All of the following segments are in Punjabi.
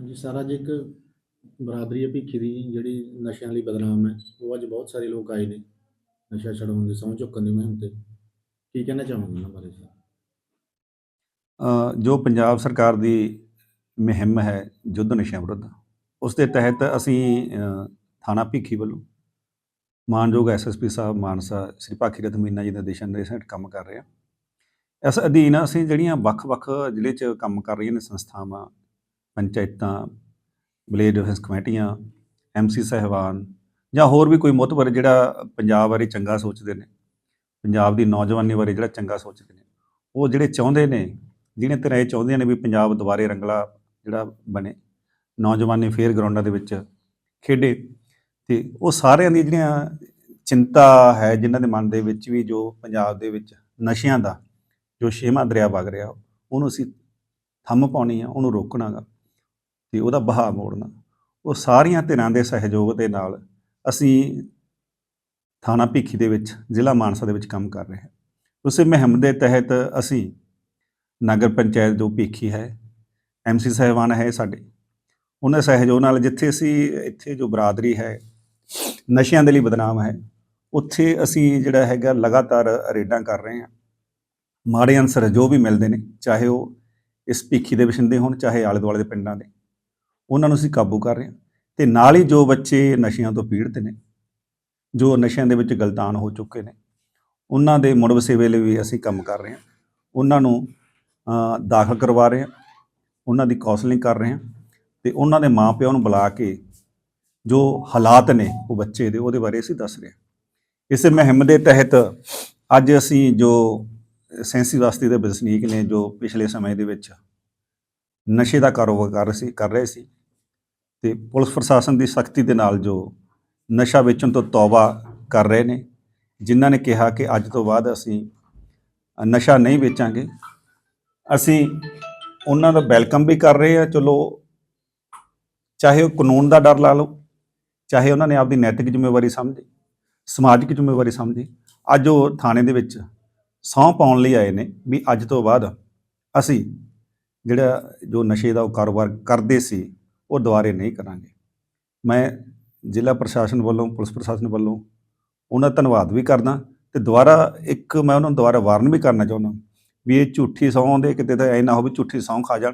ਹਾਂਜੀ, ਸਾਰਾ ਜੀ ਇੱਕ ਬਰਾਦਰੀ ਹੈ ਭਿੱਖੀ ਦੀ, ਜਿਹੜੀ ਨਸ਼ਿਆਂ ਲਈ ਬਦਨਾਮ ਹੈ। ਉਹ ਅੱਜ ਬਹੁਤ ਸਾਰੇ ਲੋਕ ਆਏ ਨੇ, ਨਸ਼ਾ ਛਡਾਉਣ ਦੀ, ਸਹੁੰ ਚੁੱਕਣ ਦੀ ਮੁਹਿੰਮ ਤੇ। ਕੀ ਕਹਿਣਾ ਚਾਹੋਗੇ ਉਹਨਾਂ ਬਾਰੇ ਸਰ? ਜੋ ਪੰਜਾਬ ਸਰਕਾਰ ਦੀ ਮੁਹਿੰਮ ਹੈ ਯੁੱਧ ਨਸ਼ਿਆਂ ਵਿਰੁੱਧ, ਉਸ ਦੇ ਤਹਿਤ ਅਸੀਂ ਥਾਣਾ ਭੀਖੀ ਵੱਲੋਂ ਮਾਨਯੋਗ ਐਸਐਸਪੀ ਸਾਹਿਬ, ਮਾਨਸਾ, ਸ੍ਰੀ ਭਾਖੀਰਥ ਮੀਨਾ ਜੀ ਦੇ ਦਿਸ਼ਾ ਨਿਰਦੇਸ਼ਾਂ ਹੇਠ ਕੰਮ ਕਰ ਰਹੇ ਹਾਂ। ਇਸ ਅਧੀਨ ਅਸੀਂ ਜਿਹੜੀਆਂ ਵੱਖ-ਵੱਖ ਜ਼ਿਲ੍ਹੇ 'ਚ ਕੰਮ ਕਰ ਰਹੀਆਂ ਨੇ ਸੰਸਥਾਵਾਂ ਪੰਚਾਇਤਾਂ ਵਿਲੇਜ ਡਿਫੈਂਸ ਕਮੇਟੀਆਂ ਐਮਸੀ ਸਹਿਬਾਨ ਜਾਂ ਹੋਰ ਵੀ ਕੋਈ ਮੁਤਬਰ ਜਿਹੜਾ ਪੰਜਾਬ ਬਾਰੇ ਚੰਗਾ ਸੋਚਦੇ ਨੇ, ਪੰਜਾਬ ਦੀ ਨੌਜਵਾਨੀ ਬਾਰੇ ਜਿਹੜਾ ਚੰਗਾ ਸੋਚਦੇ ਨੇ, ਉਹ ਜਿਹੜੇ ਚਾਹੁੰਦੇ ਨੇ, ਜਿਹਨੇ ਤਰ੍ਹਾਂ ਇਹ ਚਾਹੁੰਦੀਆਂ ਨੇ ਵੀ ਪੰਜਾਬ ਦੁਬਾਰੇ ਰੰਗਲਾ ਜਿਹੜਾ ਬਣੇ, ਨੌਜਵਾਨੀ ਫੇਰ ਗਰਾਊਂਡਾਂ ਦੇ ਵਿੱਚ ਖੇਡੇ ਤੇ ਉਹ ਸਾਰਿਆਂ ਦੀ ਜਿਹੜੀਆਂ ਚਿੰਤਾ ਹੈ ਜਿਨ੍ਹਾਂ ਦੇ ਮਨ ਦੇ ਵਿੱਚ ਵੀ ਜੋ ਪੰਜਾਬ ਦੇ ਵਿੱਚ ਨਸ਼ਿਆਂ ਦਾ ਜੋ ਛੇਵਾਂ ਦਰਿਆ ਵਗ ਰਿਹਾ, ਉਹਨੂੰ ਅਸੀਂ ਥੰਮ ਪਾਉਣੀ ਆ, ਉਹਨੂੰ ਰੋਕਣਾਗਾ ਤੇ ਉਹਦਾ ਬਹਾਅ ਮੋੜਨਾ। ਉਹ ਸਾਰੀਆਂ ਧਿਰਾਂ ਦੇ ਸਹਿਯੋਗ ਦੇ ਨਾਲ ਅਸੀਂ ਥਾਣਾ ਭੀਖੀ ਦੇ ਵਿੱਚ ਜ਼ਿਲ੍ਹਾ ਮਾਨਸਾ ਦੇ ਵਿੱਚ ਕੰਮ ਕਰ ਰਹੇ ਹਾਂ। ਉਸੇ ਮੁਹਿੰਮ ਦੇ ਤਹਿਤ ਅਸੀਂ ਨਗਰ ਪੰਚਾਇਤ ਜੋ ਭੀਖੀ ਹੈ ਐਮਸੀ ਸਾਹਿਬਾਨ ਹੈ ਸਾਡੇ। ਉਹਨਾਂ ਸਹਿਯੋਗ ਨਾਲ ਜਿੱਥੇ ਅਸੀਂ ਇੱਥੇ ਜੋ ਬਰਾਦਰੀ ਹੈ ਨਸ਼ਿਆਂ ਦੇ ਲਈ ਬਦਨਾਮ ਹੈ ਉੱਥੇ ਅਸੀਂ ਜਿਹੜਾ ਹੈਗਾ ਲਗਾਤਾਰ ਰੇਡਾਂ ਕਰ ਰਹੇ ਹਾਂ। ਮਾੜੇ ਅਨਸਰ ਜੋ ਵੀ ਮਿਲਦੇ ਨੇ ਚਾਹੇ ਉਹ ਇਸ ਭੀਖੀ ਦੇ ਵਸਿੰਦੇ ਹੋਣ ਚਾਹੇ ਆਲੇ ਦੁਆਲੇ ਦੇ ਪਿੰਡਾਂ ਦੇ। ਉਹਨਾਂ ਨੂੰ ਅਸੀਂ ਕਾਬੂ ਕਰ ਰਹੇ ਹਾਂ। ਤੇ ਨਾਲ ਹੀ ਜੋ ਬੱਚੇ ਨਸ਼ਿਆਂ ਤੋਂ ਪੀੜਤ ਨੇ, ਜੋ ਨਸ਼ਿਆਂ ਦੇ ਵਿੱਚ ਗਲਤਾਨ ਹੋ ਚੁੱਕੇ ਨੇ, ਉਹਨਾਂ ਦੇ ਮੁੜ ਵਸੇਵੇ ਲਈ ਵੀ ਅਸੀਂ ਕੰਮ ਕਰ ਰਹੇ ਹਾਂ। ਉਹਨਾਂ ਨੂੰ ਦਾਖਲ ਕਰਵਾ ਰਹੇ ਹਾਂ। ਉਹਨਾਂ ਦੀ ਕਾਉਂਸਲਿੰਗ ਕਰ ਰਹੇ ਹਾਂ। ਤੇ ਉਹਨਾਂ ਦੇ ਮਾਪਿਆਂ ਨੂੰ ਬੁਲਾ ਕੇ ਜੋ ਹਾਲਾਤ ਨੇ ਉਹ ਬੱਚੇ ਦੇ, ਉਹਦੇ ਬਾਰੇ ਅਸੀਂ ਦੱਸ ਰਹੇ ਹਾਂ। ਇਸੇ ਮੁਹਿੰਮ ਦੇ ਤਹਿਤ ਅੱਜ ਅਸੀਂ ਜੋ ਸੈਂਸੀ ਬਸਤੀ ਦੇ ਵਸਨੀਕ ਨੇ ਜੋ ਪਿਛਲੇ ਸਮੇਂ ਦੇ ਵਿੱਚ ਨਸ਼ੇ ਦਾ ਕਾਰੋਬਾਰ ਕਰ ਰਹੇ ਸੀ, ਕਰ ਰਹੇ ਸੀ ਤੇ ਪੁਲਿਸ ਪ੍ਰਸ਼ਾਸਨ ਦੀ ਸਖਤੀ ਦੇ ਨਾਲ ਜੋ ਨਸ਼ਾ ਵੇਚਣ ਤੋਂ ਤੌਬਾ ਕਰ ਰਹੇ ਨੇ, ਜਿਨ੍ਹਾਂ ਨੇ ਕਿਹਾ ਕਿ ਅੱਜ ਤੋਂ ਬਾਅਦ ਅਸੀਂ ਨਸ਼ਾ ਨਹੀਂ ਵੇਚਾਂਗੇ। ਅਸੀਂ ਉਹਨਾਂ ਦਾ ਵੈਲਕਮ ਵੀ ਕਰ ਰਹੇ ਆ ਚਲੋ, ਚਾਹੇ ਉਹ ਕਾਨੂੰਨ ਦਾ ਡਰ ਲਾ ਲਓ, ਚਾਹੇ ਉਹਨਾਂ ਨੇ ਆਪਦੀ ਨੈਤਿਕ ਜ਼ਿੰਮੇਵਾਰੀ ਸਮਝੀ, ਸਮਾਜਿਕ ਜ਼ਿੰਮੇਵਾਰੀ ਸਮਝੀ, ਅੱਜ ਉਹ ਥਾਣੇ ਦੇ ਵਿੱਚ ਸਹੁੰ ਪਾਉਣ ਲਈ ਆਏ ਨੇ ਵੀ ਅੱਜ ਤੋਂ ਬਾਅਦ ਅਸੀਂ ਜਿਹੜਾ ਜੋ ਨਸ਼ੇ ਦਾ ਉਹ ਕਾਰੋਬਾਰ ਕਰਦੇ ਸੀ ਉਹ ਦੁਬਾਰੇ ਨਹੀਂ ਕਰਾਂਗੇ। ਮੈਂ ਜ਼ਿਲ੍ਹਾ ਪ੍ਰਸ਼ਾਸਨ ਵੱਲੋਂ, ਪੁਲਿਸ ਪ੍ਰਸ਼ਾਸਨ ਵੱਲੋਂ ਉਹਨਾਂ ਦਾ ਧੰਨਵਾਦ ਵੀ ਕਰਦਾ ਤੇ ਦੁਬਾਰਾ ਇੱਕ ਮੈਂ ਉਹਨਾਂ ਨੂੰ ਦੁਬਾਰਾ ਵਾਰਨ ਵੀ ਕਰਨਾ ਚਾਹੁੰਦਾ ਵੀ ਇਹ ਝੂਠੀ ਸਹੁੰ ਦੇ ਕਿਤੇ ਤਾਂ ਐ ਨਾ ਹੋਵੇ ਝੂਠੀ ਸਹੁੰ ਖਾ ਜਾਣ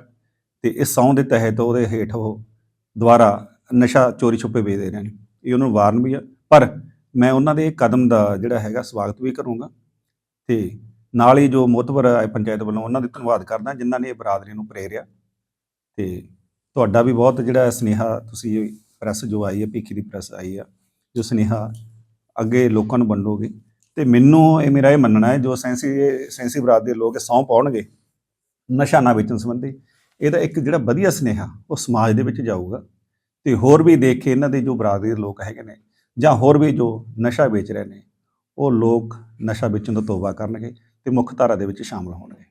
ਤੇ ਇਸ ਸਹੁੰ ਦੇ ਤਹਿਤ ਉਹਦੇ ਹੇਠ ਉਹ ਦੁਬਾਰਾ ਨਸ਼ਾ ਚੋਰੀ ਛੁਪੇ ਵੇਚਦੇ ਰਹੇ ਨੇ ਇਹ ਉਹਨਾਂ ਨੂੰ ਵਾਰਨ ਵੀ ਆ। ਪਰ ਮੈਂ ਉਹਨਾਂ ਦੇ ਇਹ ਕਦਮ ਦਾ ਜਿਹੜਾ ਹੈਗਾ ਸਵਾਗਤ ਵੀ ਕਰੂੰਗਾ ਤੇ ਨਾਲ ਹੀ ਜੋ ਮੋਤਬਰ ਪੰਚਾਇਤ ਵੱਲੋਂ ਉਹਨਾਂ ਦਾ ਧੰਨਵਾਦ ਕਰਦਾ ਜਿਨ੍ਹਾਂ ਨੇ ਇਹ ਬਰਾਦਰੀ ਨੂੰ ਪ੍ਰੇਰਿਆ ਤੇ ਤੁਹਾਡਾ ਵੀ ਬਹੁਤ ਜਿਹੜਾ ਸਨੇਹਾ ਤੁਸੀਂ ਪ੍ਰੈਸ ਜੋ ਆਈ ਹੈ, ਭੀਖੀ ਦੀ ਪ੍ਰੈਸ ਆਈ ਆ ਜੋ ਸਨੇਹਾ ਅੱਗੇ ਲੋਕਾਂ ਨੂੰ ਵੰਡੋਗੇ ਤੇ ਮੈਨੂੰ ਇਹ ਮੇਰਾ ਇਹ ਮੰਨਣਾ ਹੈ, ਜੋ ਸੈਂਸੀ ਸੈਂਸੀ ਬਰਾਦਰੀ ਦੇ ਲੋਕ ਸਹੁੰ ਪਾਉਣਗੇ ਨਸ਼ਾ ਨਾ ਵੇਚਣ ਸੰਬੰਧੀ ਇਹਦਾ ਇੱਕ ਜਿਹੜਾ ਵਧੀਆ ਸਨੇਹਾ ਉਹ ਸਮਾਜ ਦੇ ਵਿੱਚ ਜਾਊਗਾ ਤੇ ਹੋਰ ਵੀ ਦੇਖ ਕੇ ਇਹਨਾਂ ਦੇ ਜੋ ਬਰਾਦਰੀ ਦੇ ਲੋਕ ਹੈਗੇ ਨੇ ਜਾਂ ਹੋਰ ਵੀ ਜੋ ਨਸ਼ਾ ਵੇਚ ਰਹੇ ਨੇ, ਉਹ ਲੋਕ ਨਸ਼ਾ ਵੇਚਣ ਤੋਂ ਤੋਬਾ ਕਰਨਗੇ ਤੇ ਮੁੱਖ ਧਾਰਾ ਦੇ ਵਿੱਚ ਸ਼ਾਮਲ ਹੋਣਗੇ।